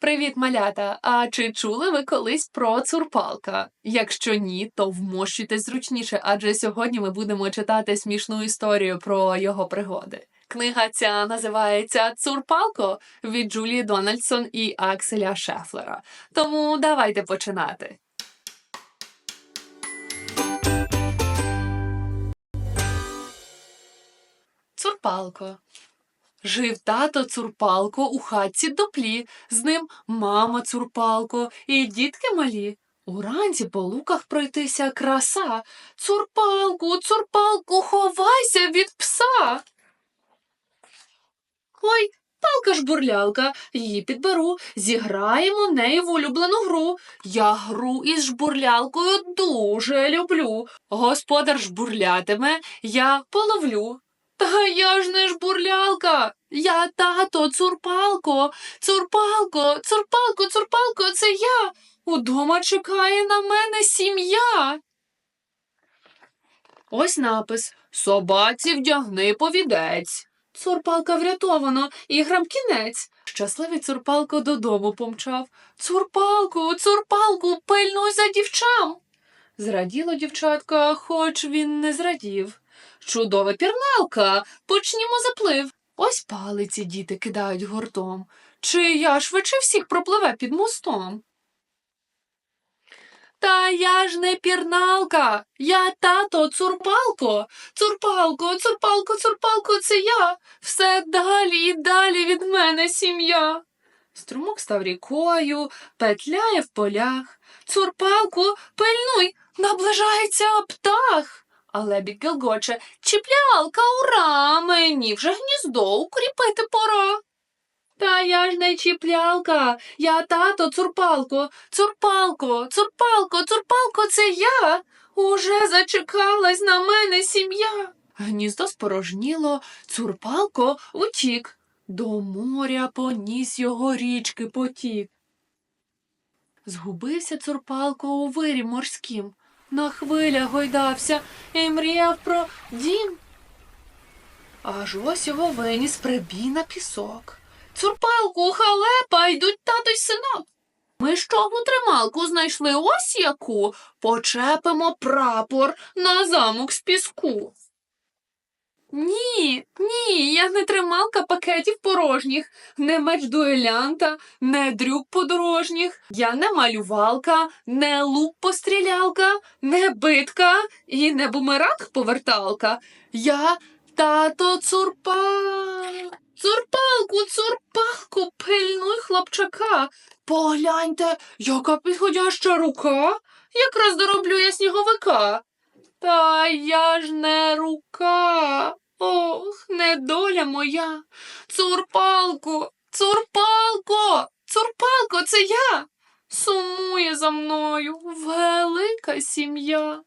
Привіт, малята! А чи чули ви колись про цурпалка? Якщо ні, то вмощуйтесь зручніше, адже сьогодні ми будемо читати смішну історію про його пригоди. Книга ця називається Цурпалко від Джулії Дональдсон і Акселя Шефлера. Тому давайте починати. Цурпалко. Жив тато Цурпалко у хатці дуплі, з ним мама Цурпалко і дітки малі. Уранці по луках пройтися краса. Цурпалку, цурпалку, ховайся від пса. Ой, палка ж бурлялка, її підберу, зіграємо нею в улюблену гру. Я гру із жбурлялкою дуже люблю. Господар жбурлятиме, я половлю. Та я ж не жбурлялка, я тато цурпалко, цурпалко, цурпалко, цурпалко, це я. Удома чекає на мене сім'я. Ось напис Собаці вдягни повідець. Цурпалка врятовано, іграм кінець. Щасливий цурпалко додому помчав. Цурпалку, цурпалку, пильнуй за дівчам. Зраділо дівчатка, хоч він не зрадів. Чудова пірналка, почнімо заплив. Ось палиці діти кидають гуртом. Чи я швидше всіх пропливе під мостом? Та я ж не пірналка, я тато цурпалко. Цурпалко, цурпалко, цурпалко, це я. Все далі і далі від мене сім'я. Струмок став рікою, петляє в полях. Цурпалку, пильнуй, наближається птах. Але бік гелгоче, чіплялка, ура, мені вже гніздо укріпити пора. Та я ж не чіплялка, я тато цурпалко, цурпалко, цурпалко, цурпалко, це я. Уже зачекалась на мене сім'я. Гніздо спорожніло, цурпалко утік. До моря поніс його річки потік. Згубився цурпалко у вирі морським, на хвилях гойдався і мріяв про дім. Аж ось його виніс прибій на пісок. Цурпалку, халепа, йдуть тато й синок. Ми щогну трималку знайшли ось яку. Почепимо прапор на замок з піску. Ні, ні, я не трималка пакетів порожніх, не меч дуелянта, не дрюк подорожніх, я не малювалка, не лук пострілялка, не битка і не бумеранг поверталка. Я тато цурпа. Цурпалку, цурпалку, пильнуй хлопчака. Погляньте, яка підходяща рука, якраз дороблює сніговика. Та я ж не рука. Ох, недоля моя. Цурпалко, цурпалко, цурпалко, це я. Сумує за мною велика сім'я.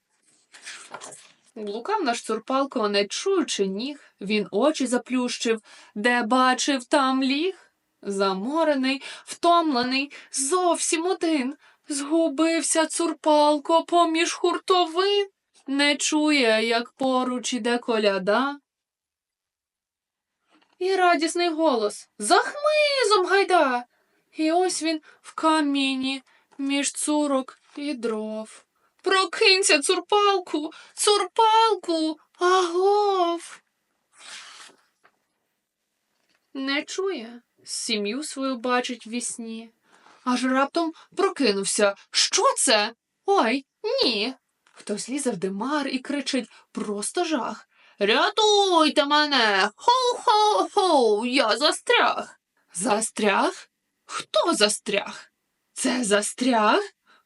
Блукав наш цурпалко, не чуючи ніг, він очі заплющив, де бачив, там ліг. Заморений, втомлений, зовсім один. Згубився цурпалко поміж хуртовин, не чує, як поруч іде коляда. І радісний голос За хмизом гайда. І ось він в каміні між цурок і дров. Прокинься, цурпалку, цурпалку, агов. Не чує, сім'ю свою бачить вісні. Аж раптом прокинувся. Що це? Ой, ні. Хтось лізе в димар і кричить просто жах. Рятуйте мене. Хоу-хоу-хоу, я застряг. Застряг? Хто застряг? Це застряг?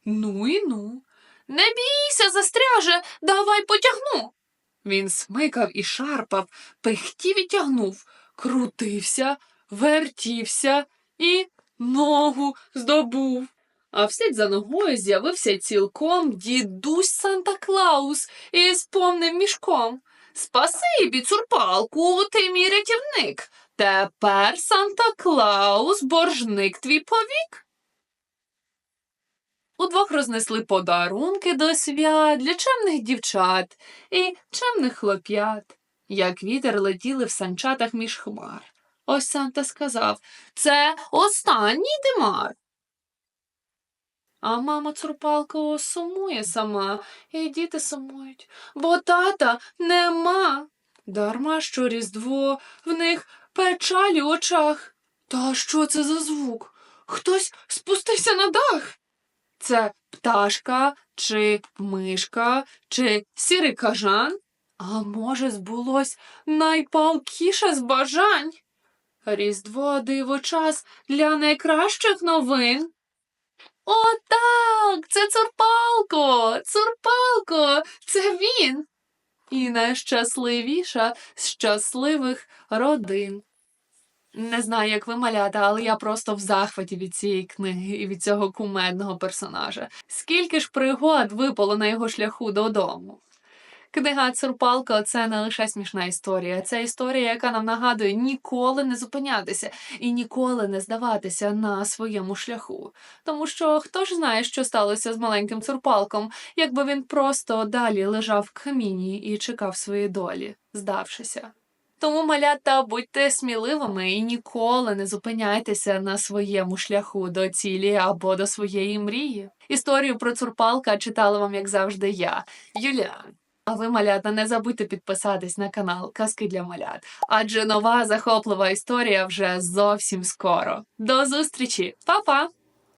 Ну і ну. Не бійся, застряже, давай потягну. Він смикав і шарпав, пихтів і тягнув, крутився, вертівся і ногу здобув. А вслід за ногою з'явився цілком дідусь Санта Клаус із повним мішком. Спасибі, цурпалку, ти мій рятівник. Тепер Санта Клаус боржник твій повік. Удвох рознесли подарунки до свят для чемних дівчат і чемних хлоп'ят, як вітер летіли в санчатах між хмар. Ось Санта сказав це останній димар. А мама Цурпалко сумує сама, і діти сумують, бо тата нема. Дарма що Різдво, в них печаль у очах. Та що це за звук? Хтось спустився на дах. Це пташка, чи мишка, чи сірий кажан? А може, збулось найпалкіше з бажань? Різдво диво час для найкращих новин. О, так, це цурпалко, цурпалко, це він. І найщасливіша з щасливих родин. Не знаю, як ви малята, але я просто в захваті від цієї книги і від цього кумедного персонажа. Скільки ж пригод випало на його шляху додому. Книга Цурпалко це не лише смішна історія, це історія, яка нам нагадує ніколи не зупинятися і ніколи не здаватися на своєму шляху. Тому що хто ж знає, що сталося з маленьким цурпалком, якби він просто далі лежав в каміні і чекав своєї долі, здавшися. Тому, малята, будьте сміливими і ніколи не зупиняйтеся на своєму шляху до цілі або до своєї мрії. Історію про цурпалка читала вам, як завжди, я, Юліан. А ви, малята, не забудьте підписатись на канал Казки для малят, адже нова захоплива історія вже зовсім скоро. До зустрічі, Па-па!